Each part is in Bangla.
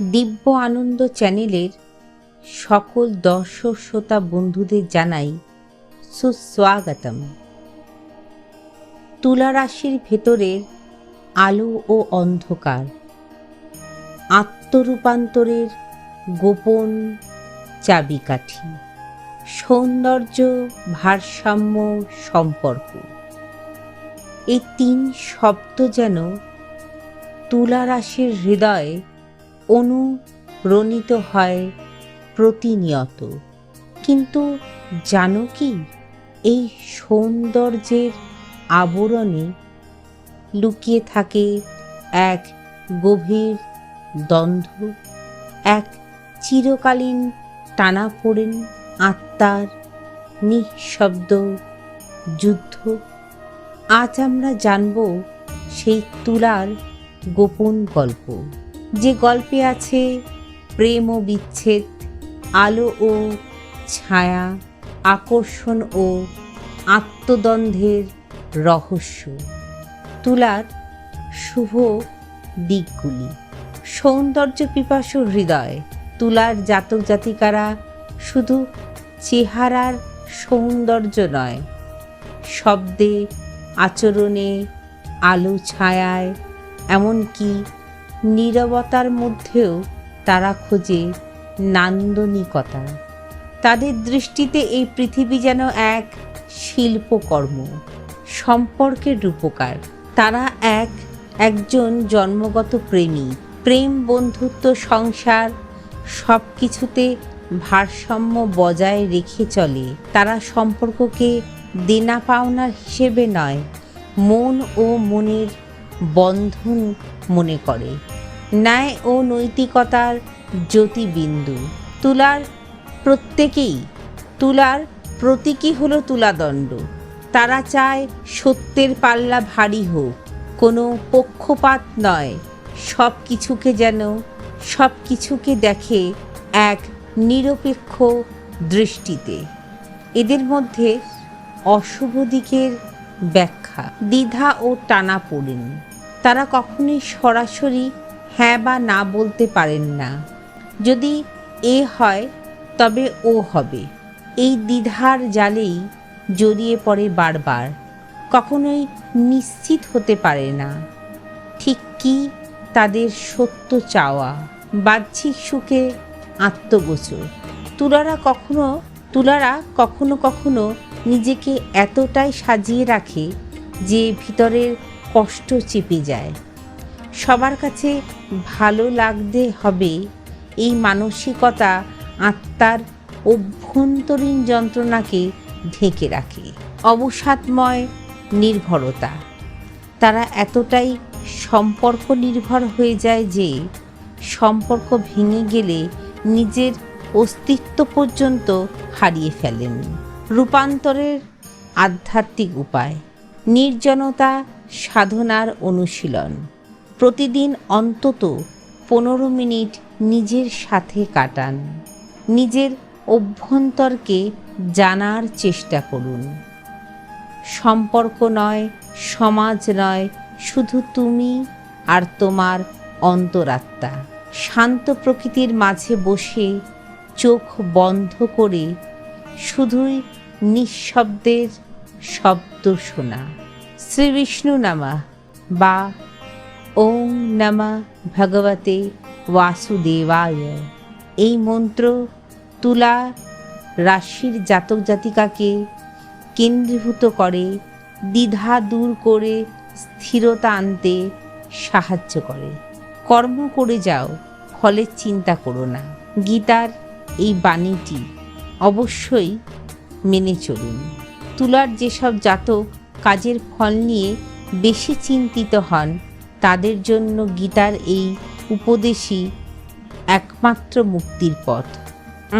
দিব্য আনন্দ চ্যানেলের সকল দর্শক শ্রোতা বন্ধুদের জানাই সুস্বাগতম। তুলা রাশির ভেতরের আলো ও অন্ধকার, আত্মরূপান্তরের গোপন চাবিকাঠি, সৌন্দর্য ভারসাম্য সম্পর্ক। এই তিন শব্দ যেন তুলা রাশির হৃদয়ে অনুরণিত হয় প্রতিনিয়ত। কিন্তু জানো কি? এই সৌন্দর্যের আবরণে লুকিয়ে থাকে এক গভীর দ্বন্দ্ব, এক চিরকালীন টানাপোড়েন আত্মার নিঃশব্দ যুদ্ধ। আজ আমরা জানব সেই তুলার গোপন গল্প। যে গল্পে আছে প্রেম ও বিচ্ছেদ, আলো ও ছায়া, আকর্ষণ ও আত্মদ্বন্দ্বের রহস্য। তুলার শুভ দিকগুলি। সৌন্দর্য পিপাসু হৃদয়। তুলার জাতক জাতিকারা শুধু চেহারার সৌন্দর্য নয়, শব্দে, আচরণে, আলো ছায়ায়, এমনকি নীরবতার মধ্যেও তারা খোঁজে নান্দনিকতা। তাদের দৃষ্টিতে এই পৃথিবী যেন এক শিল্পকর্ম, সম্পর্কের রূপকার। তারা এক, একজন জন্মগত প্রেমী, প্রেম, বন্ধুত্ব, সংসার সব কিছুতে ভারসাম্য বজায় রেখে চলে। তারা সম্পর্ককে দেনা পাওনার হিসেবে নয়, মন ও মনের বন্ধন মনে করে। ন্যায় ও নৈতিকতার জ্যোতিবিন্দু। তুলার প্রত্যেকেই, তুলার প্রতীকী হলো তুলাদণ্ড। তারা চায় সত্যের পাল্লা ভারী হোক। কোনো পক্ষপাত নয়। সব কিছুকে যেন সব কিছুকে দেখে এক নিরপেক্ষ দৃষ্টিতে। এদের মধ্যে অশুভ দিকের ব্যাখ্যা দ্বিধা ও টানা পড়েন তারা কখনোই সরাসরি হ্যাঁ বা না বলতে পারেন না। যদি এ হয়, তবে ও হবে। এই দ্বিধার জালেই জড়িয়ে পড়ে বারবার। কখনোই নিশ্চিত হতে পারে না। ঠিক কি তাদের সত্য চাওয়া, বাহ্যিক সুখে আত্মগোচর। তুলারা কখনো তুলারা কখনো কখনো নিজেকে এতটাই সাজিয়ে রাখে যে ভিতরের কষ্ট চেপে যায়। সবার কাছে ভালো লাগতে হবে এই মানসিকতা আত্মার অভ্যন্তরীণ যন্ত্রণাকে ঢেকে রাখে। অবসাদময় নির্ভরতা। তারা এতটাই সম্পর্ক নির্ভর হয়ে যায় যে সম্পর্ক ভেঙে গেলে নিজের অস্তিত্ব পর্যন্ত হারিয়ে ফেলেন। রূপান্তরের আধ্যাত্মিক উপায়। নির্জনতা সাধনার অনুশীলন। প্রতিদিন অন্তত পনেরো মিনিট নিজের সাথে কাটান। নিজের অভ্যন্তরকে জানার চেষ্টা করুন। সম্পর্ক নয়, সমাজ নয়, শুধু তুমি আর তোমার অন্তরাত্মা। শান্ত প্রকৃতির মাঝে বসে চোখ বন্ধ করে শুধুই নিঃশব্দের শব্দ শোনা। শ্রী বিষ্ণু নামা বা ওং নামা ভগবতে বাসুদেবায়। এই মন্ত্র তুলা রাশির জাতক জাতিকাকে কেন্দ্রীভূত করে, দ্বিধা দূর করে, স্থিরতা আনতে সাহায্য করে। কর্ম করে যাও, ফলের চিন্তা করো না। গীতার এই বাণীটি অবশ্যই মেনে চলুন। তুলার যেসব জাতক কাজের ফল নিয়ে বেশি চিন্তিত হন, তাদের জন্য গীতার এই উপদেশই একমাত্র মুক্তির পথ।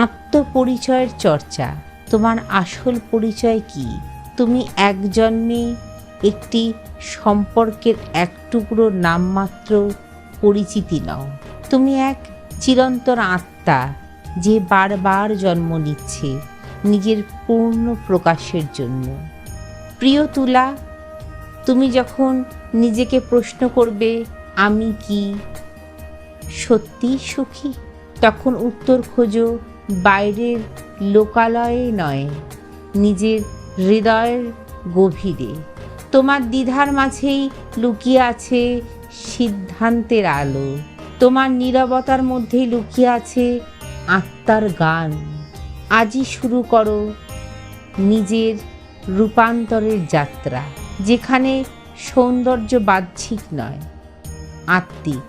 আত্মপরিচয়ের চর্চা, তোমার আসল পরিচয় কি? তুমি এক জন্মে একটি সম্পর্কের এক টুকরো নামমাত্র পরিচিতি নাও। তুমি এক চিরন্তন আত্মা যে বারবার জন্ম নিচ্ছে। নিজের পূর্ণ প্রকাশের জন্য। প্রিয় তুলা, তুমি যখন নিজেকে প্রশ্ন করবে, আমি কি? সত্যি সুখী? তখন উত্তর খোঁজো, বাইরের লোকালয়ে নয়, নিজের হৃদয়ের গভীরে। তোমার দ্বিধার মাঝেই লুকিয়ে আছে সিদ্ধান্তের আলো। তোমার নীরবতার মধ্যেই লুকিয়ে আছে আত্মার গান। আজই শুরু করো নিজের রূপান্তরের যাত্রা, যেখানে সৌন্দর্য বাহ্যিক নয়, আত্মিক,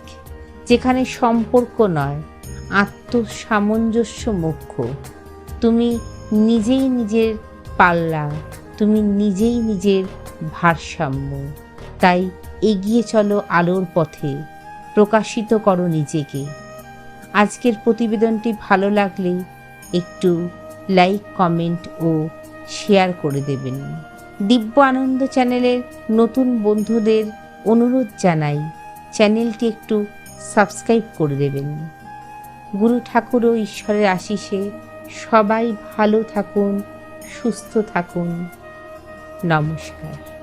যেখানে সম্পর্ক নয় আত্মসামঞ্জস্য মুখ্য তুমি নিজেই নিজের পাল্লা, তুমি নিজেই নিজের ভারসাম্য। তাই এগিয়ে চলো আলোর পথে, প্রকাশিত করো নিজেকে। আজকের প্রতিবেদনটি ভালো লাগলে একটু লাইক কমেন্ট ও শেয়ার করে দেবেন। দিব্য আনন্দ চ্যানেলের নতুন বন্ধুদের অনুরোধ জানাই চ্যানেলটি একটু সাবস্ক্রাইব করে দেবেন। গুরু ঠাকুর ও ঈশ্বরের আশিসে সবাই ভালো থাকুন, সুস্থ থাকুন। নমস্কার।